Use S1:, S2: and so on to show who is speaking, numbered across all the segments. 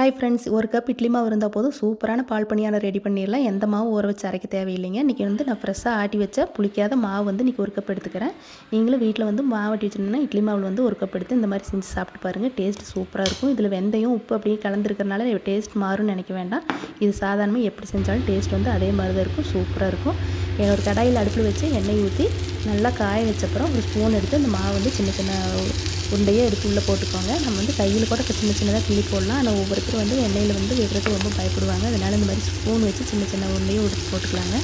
S1: Hi friends ஒரு cup idli மாவு இருந்தால் போதும். சூப்பரான பால் பணியாரம் ரெடி பண்ணிடலாம். எந்த மாவு ஊற வச்சு அரைக்க தேவையில்லைங்க. இன்றைக்கி வந்து நான் ஃப்ரெஷ்ஷாக ஆட்டி வச்ச புளிக்காத மாவு வந்து இன்றைக்கி ஒரு கப் எடுத்துக்கிறேன். நீங்களும் வீட்டில் வந்து மாவு ஆட்டி வச்சுருந்தீங்கன்னா இட்லி மாவில் வந்து ஒரு கப் எடுத்து இந்த மாதிரி செஞ்சு சாப்பிட்டு பாருங்கள் டேஸ்ட் சூப்பராக இருக்கும். இதில் வெந்தயம் உப்பு அப்படியே கலந்துருக்கிறனால டேஸ்ட் மாறும்னு நினைக்க வேண்டாம். இது சாதாரணமாக எப்படி செஞ்சாலும் டேஸ்ட் வந்து அதே மாதிரி தான் இருக்கும். சூப்பராக இருக்கும். ஒரு கடாயில் அடுப்பில் வச்சு எண்ணெய் ஊற்றி நல்லா காய வச்சப்பறம் ஒரு ஸ்பூன் எடுத்து அந்த மாவு வந்து சின்ன சின்ன உருண்டையே எடுத்து உள்ளே போட்டுக்கோங்க. நம்ம வந்து கையில் கூட சின்ன சின்னதாக கிளி போடலாம். ஆனால் ஒவ்வொருத்தரும் வந்து எண்ணெயில் வந்து விடுறதுக்கு ரொம்ப பயப்படுவாங்க. அதனால் இந்த மாதிரி ஸ்பூன் வச்சு சின்ன சின்ன உருண்டையும் எடுத்து போட்டுக்கலாங்க.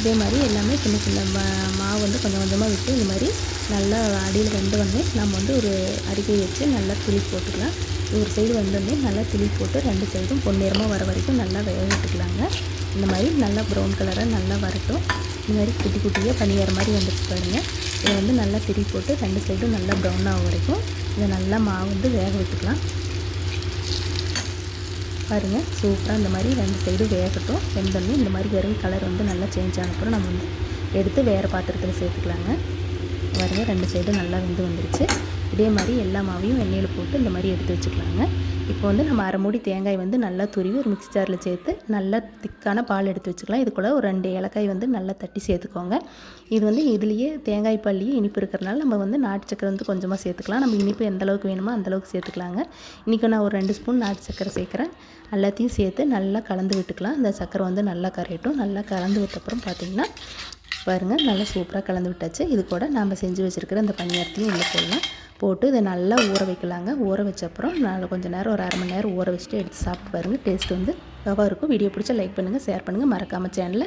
S1: இதே மாதிரி எல்லாமே சின்ன சின்ன மா மாவு வந்து கொஞ்சம் கொஞ்சமாக விட்டு இந்த மாதிரி நல்லா அடியில் வந்து வந்து நம்ம வந்து ஒரு அரிக்கை வச்சு நல்லா கிளி போட்டுக்கலாம். ஒரு சைடு வந்தோடனே நல்லா கிளி போட்டு ரெண்டு சைடும் பொன்னிறமாக வர வரைக்கும் நல்லா வேக விட்டுக்கலாங்க. இந்த மாதிரி நல்லா ப்ரௌன் கலராக நல்லா வரட்டும். இந்த மாதிரி குட்டி குட்டியாக பனியார மாதிரி வந்துட்டு பாருங்கள் இதை வந்து நல்லா திரி போட்டு ரெண்டு சைடும் நல்லா ப்ரௌன் ஆகும் வரைக்கும் இதை நல்லா மாவு வந்து வேக விட்டுக்கலாம் பாருங்கள் சூப்பராக இந்த மாதிரி ரெண்டு சைடும் வேகட்டும். வெந்தோடனே இந்த மாதிரி வெறும் கலர் வந்து நல்லா சேஞ்ச் ஆனப்புறம் நம்ம வந்து எடுத்து வேறு பாத்திரத்தில் சேர்த்துக்கலாங்க. பாருங்கள் ரெண்டு சைடும் நல்லா வெந்து வந்துருச்சு. இதே மாதிரி எல்லா மாவையும் எண்ணெயில் போட்டு இந்த மாதிரி எடுத்து வச்சுக்கலாங்க. இப்போ வந்து நம்ம அரை மூடி தேங்காய் வந்து நல்லா துருவி ஒரு மிக்சி ஜாரில் சேர்த்து நல்லா திக்கான பால் எடுத்து வச்சுக்கலாம். இதுக்குள்ளே ஒரு ரெண்டு ஏலக்காய் வந்து நல்லா தட்டி சேர்த்துக்கோங்க. இது வந்து இதுலேயே தேங்காய் பள்ளியே இனிப்பு இருக்கிறனால நம்ம வந்து நாட்டு சக்கரை வந்து கொஞ்சமாக சேர்த்துக்கலாம். நம்ம இனிப்பு எந்த அளவுக்கு வேணுமோ அந்தளவுக்கு சேர்த்துக்கலாங்க. இன்றைக்கி நான் ஒரு ரெண்டு ஸ்பூன் நாட்டு சக்கரை சேர்க்குறேன். எல்லாத்தையும் சேர்த்து நல்லா கலந்து விட்டுக்கலாம். இந்த சக்கரை வந்து நல்லா கரையட்டும். நல்லா கலந்து விட்டப்புறம் பார்த்திங்கன்னா பாருங்கள் நல்லா சூப்பராக கலந்து விட்டாச்சு. இது கூட நாம் செஞ்சு வச்சுருக்கிற இந்த பணியாரத்தையும் இல்லை போடலாம். போட்டு இதை நல்லா ஊற வைக்கலாங்க. ஊற வச்சப்புறம் அப்புறம் கொஞ்சம் நேரம் ஒரு அரை மணி நேரம் ஊற வச்சுட்டு எடுத்து சாப்பிட்டு பாருங்கள் டேஸ்ட் வந்து இருக்கும். வீடியோ பிடிச்சா லைக் பண்ணுங்கள் ஷேர் பண்ணுங்கள் மறக்காமல் சேனலை